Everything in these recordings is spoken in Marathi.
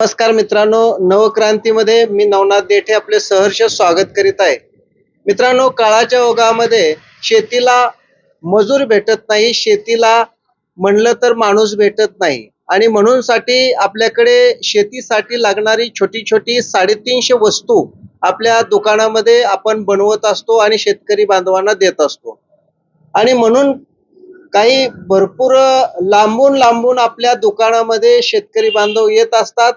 नमस्कार मित्रांनो नवक्रांतीमध्ये मी नवनाथ देठे आपले सहर्ष स्वागत करीत आहे. मित्रांनो काळाच्या ओघामध्ये शेतीला मजूर भेटत नाही शेतीला म्हणलं तर माणूस भेटत नाही. आणि म्हणून साठी आपल्याकडे शेतीसाठी लागणारी छोटी छोटी साडेतीनशे वस्तू आपल्या दुकानामध्ये आपण बनवत असतो आणि शेतकरी बांधवांना देत असतो. आणि म्हणून काही भरपूर लांबून लांबून आपल्या दुकानामध्ये शेतकरी बांधव येत असतात.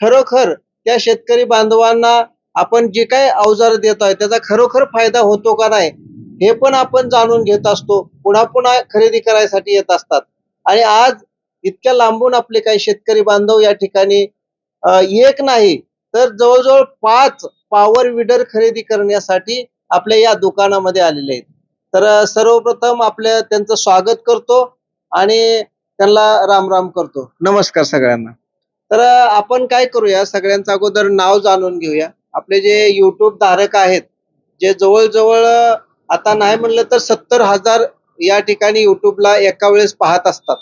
खरोखर त्या शेतकरी बांधवांना आपण जे काही अवजार देत आहे त्याचा खरोखर फायदा होतो का नाही हे पण आपण जाणून घेत असतो. पुन्हा पुन्हा खरेदी करायसाठी येत असतात. आणि आज इतक्या लांबून आपले काही शेतकरी बांधव या ठिकाणी एक नाही तर जवळजवळ पाच पॉवर विडर खरेदी करण्यासाठी आपल्या या दुकानामध्ये आलेले आहेत. तर सर्वप्रथम आपल्या त्यांचं स्वागत करतो आणि त्यांना राम राम करतो. नमस्कार सगळ्यांना. तर आपण काय करूया? सगळ्यांचं अगोदर नाव जाणून घेऊया. आपले जे युट्यूब धारक आहेत जे जवळजवळ आता नाही म्हणलं तर सत्तर हजार या ठिकाणी युट्यूबला एका वेळेस पाहत असतात.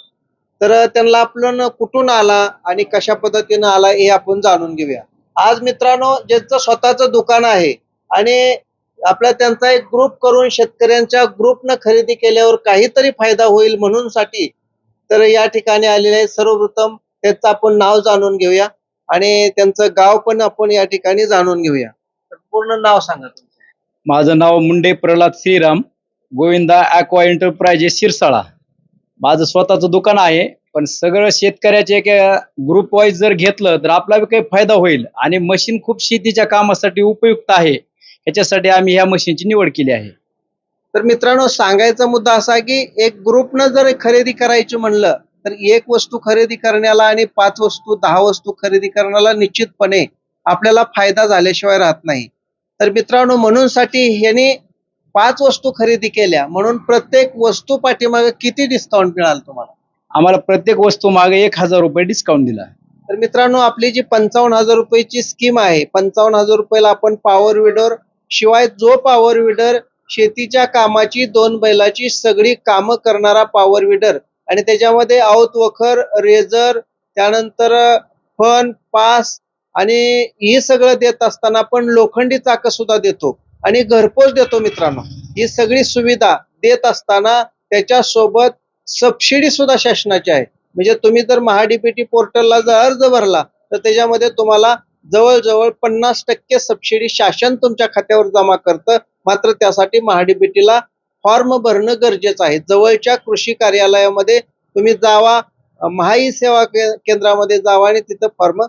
तर त्यांना आपण कुठून आला आणि कशा पद्धतीनं आला हे आपण जाणून घेऊया. आज मित्रांनो ज्यांचं स्वतःचं दुकान आहे आणि आपला त्यांचा एक ग्रुप करून शेतकऱ्यांच्या ग्रुपनं खरेदी केल्यावर काहीतरी फायदा होईल म्हणून साठी तर या ठिकाणी आलेले सर्वप्रथम त्याचं आपण नाव जाणून घेऊया आणि त्यांचं गाव पण आपण या ठिकाणी जाणून घेऊया. तर पूर्ण नाव सांगा तुमचं. माझं नाव मुंडे प्रल्हाद श्रीराम गोविंदा अॅक्वा एंटरप्राइजेस शिरसाळा. माझं स्वतःचं दुकान आहे पण सगळं शेतकऱ्याचे एक ग्रुप वाईज जर घेतलं तर आपला बी काही फायदा होईल आणि मशीन खूप शेतीच्या कामासाठी उपयुक्त आहे. ह्याच्यासाठी आम्ही ह्या मशीनची निवड केली आहे. तर मित्रांनो सांगायचा मुद्दा असा आहे की एक ग्रुपनं जर खरेदी करायची म्हणलं तर एक वस्तू खरेदी करण्याला आणि पाच वस्तू दहा वस्तू खरेदी करण्याला निश्चितपणे आपल्याला फायदा झाल्याशिवाय राहत नाही. तर मित्रांनो म्हणून साठी ह्यांनी पाच वस्तू खरेदी केल्या. म्हणून प्रत्येक वस्तू पाठीमागे किती डिस्काउंट मिळाल तुम्हाला? आम्हाला प्रत्येक वस्तू मागे एक हजार रुपये डिस्काउंट दिला तर मित्रांनो आपली जी पंचावन्न हजार रुपयाची स्कीम आहे पंचावन्न हजार रुपयाला आपण पॉवर विडर शिवाय जो पॉवर विडर शेतीच्या कामाची दोन बैलाची सगळी कामं करणारा पॉवर विडर आणि त्याच्यामध्ये आऊत वखर रेझर त्यानंतर फन पास आणि हे सगळं देत असताना पण लोखंडी चाक सुद्धा देतो आणि घरपोच देतो मित्रांनो. ही सगळी सुविधा देत असताना त्याच्यासोबत सबसिडी सुद्धा शासनाची आहे. म्हणजे तुम्ही जर महाडीपीटी पोर्टलला जर अर्ज भरला तर त्याच्यामध्ये तुम्हाला जवळजवळ पन्नास टक्के सबसिडी शासन तुमच्या खात्यावर जमा करतं. मात्र त्यासाठी महाडीपीटीला फॉर्म भरणं गरजेचं आहे. जवळच्या कृषी कार्यालयामध्ये तुम्ही जावा महाई सेवा केंद्रामध्ये जावा आणि तिथं फॉर्म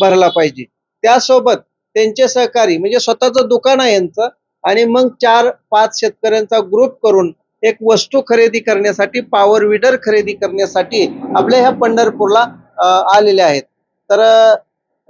भरला पाहिजे. त्यासोबत त्यांचे सहकारी म्हणजे स्वतःचं दुकान आहे यांचं आणि मग चार पाच शेतकऱ्यांचा ग्रुप करून एक वस्तू खरेदी करण्यासाठी पॉवर विडर खरेदी करण्यासाठी आपल्या ह्या पंढरपूरला आलेल्या आलेले आहेत. तर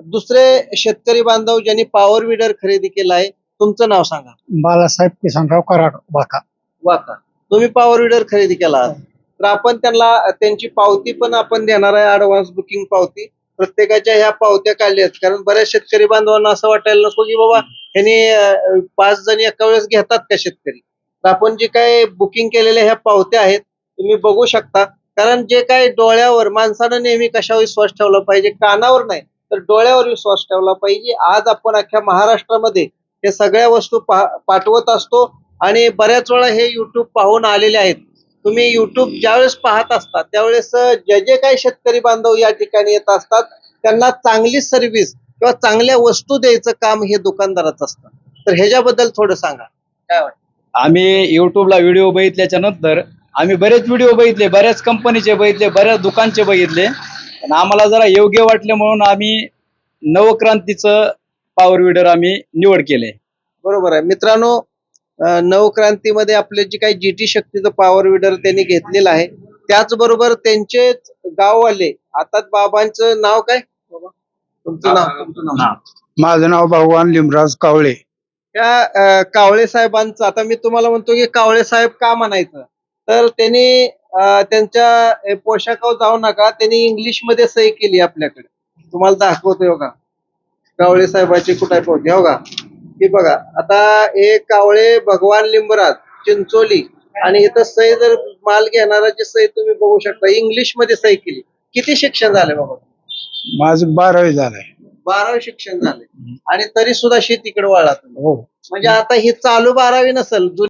दुसरे शेतकरी बांधव ज्यांनी पॉवर विडर खरेदी केला आहे तुमचं नाव सांगा. बालासाहेब किसनराव कराड वाका वाका तुम्ही पॉवर विडर खरेदी केला आहात. तर आपण त्यांना त्यांची पावती पण आपण देणार आहे ऍडव्हान्स बुकिंग पावती. प्रत्येकाच्या ह्या पावत्या काढल्या आहेत. कारण बऱ्याच शेतकरी बांधवांना असं वाटायला नको की बाबा ह्यांनी पाच जण एका वेळेस घेतात का शेतकरी? तर आपण जे काय बुकिंग केलेल्या ह्या पावत्या आहेत तुम्ही बघू शकता. कारण जे काय डोळ्यावर माणसानं नेहमी कशावर विश्वास ठेवला पाहिजे कानावर नाही तर डोळ्यावर विश्वास ठेवला पाहिजे. आज आपण अख्ख्या महाराष्ट्रामध्ये हे सगळ्या वस्तू पाठवत असतो. आणि बऱ्याच वेळा हे युट्यूब पाहून आलेले आहेत. तुम्ही युट्यूब ज्यावेळेस पाहत असता त्यावेळेस जे जे काही शेतकरी बांधव या ठिकाणी येत असतात त्यांना चांगली सर्व्हिस किंवा चांगल्या वस्तू द्यायचं काम हे दुकानदाराचं असतं. तर ह्याच्याबद्दल थोडं सांगा. काय वाटतं? आम्ही युट्यूबला व्हिडिओ बघितल्याच्या नंतर आम्ही बरेच व्हिडिओ बघितले बऱ्याच कंपनीचे बघितले बऱ्याच दुकानचे बघितले. पण आम्हाला जरा योग्य वाटले म्हणून आम्ही नवक्रांतीचं पॉवर विडर आम्ही निवड केले. बरोबर आहे. मित्रांनो नवक्रांतीमध्ये आपले जे काही जीटी शक्तीचं पॉवर विडर त्यांनी घेतलेलं आहे त्याचबरोबर त्यांचे गाववाले आता बाबांचं नाव काय? बाबा तुमचं नाव? तुमचं नाव. माझं नाव भगवान लिमराज कावळे. त्या अं, कावळे साहेबांचं आता मी तुम्हाला म्हणतो की कावळे साहेब का म्हणायचं? तर त्यांनी अं, त्यांच्या अं, पोशाखावर जाऊ नका त्यांनी इंग्लिशमध्ये सही केली आपल्याकडे. तुम्हाला दाखवतोय बघा. कावळे साहेबाची कुठे पोहोचली हो का? ही बघा आता हे कावळे भगवान लिंबराज चिंचोली आणि इथं सही जर माल घेणाराची सही तुम्ही बघू शकता इंग्लिशमध्ये सही केली. किती शिक्षण झाले बाबा? माझं बारावी झालंय. बारावी शिक्षण झाले आणि तरी सुद्धा शेतीकडे वळला तुम्ही. हो. म्हणजे आता ही चालू बारावी नसेल जुनी